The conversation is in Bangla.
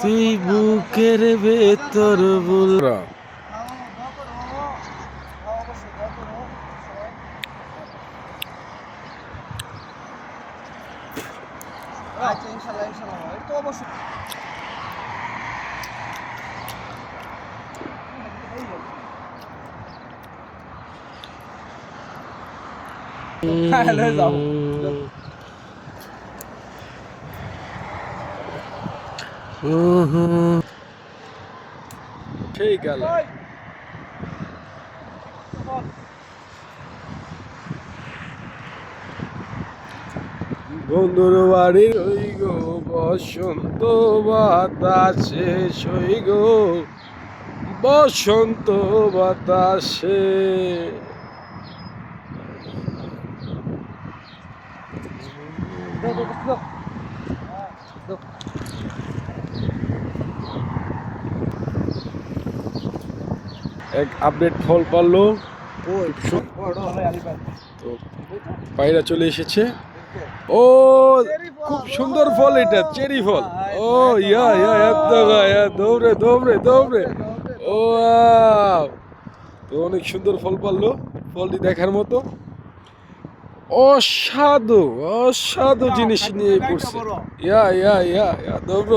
তুই বুকের ভেতর বল আচ্ছা সেই গেল বন্ধুর বাড়ির ওই গো বসন্ত বাতাসে সই গো। বসন্ত বাতাসে। এক আপডেট ফল পারল। তো পায়রা চলে এসেছে। ও খুব সুন্দর ফল এটা চেরি ফল। ও ইয়া ইয়া এত দৌড়ে দৌড়ে দৌড়ে। ও তো অনেক সুন্দর ফল পারল ফলটি দেখার মতো। অসাধু অসাধু জিনিস নিয়ে পড়ছে। ইয়া ইয়া ইয়া ইয়া দৌড়।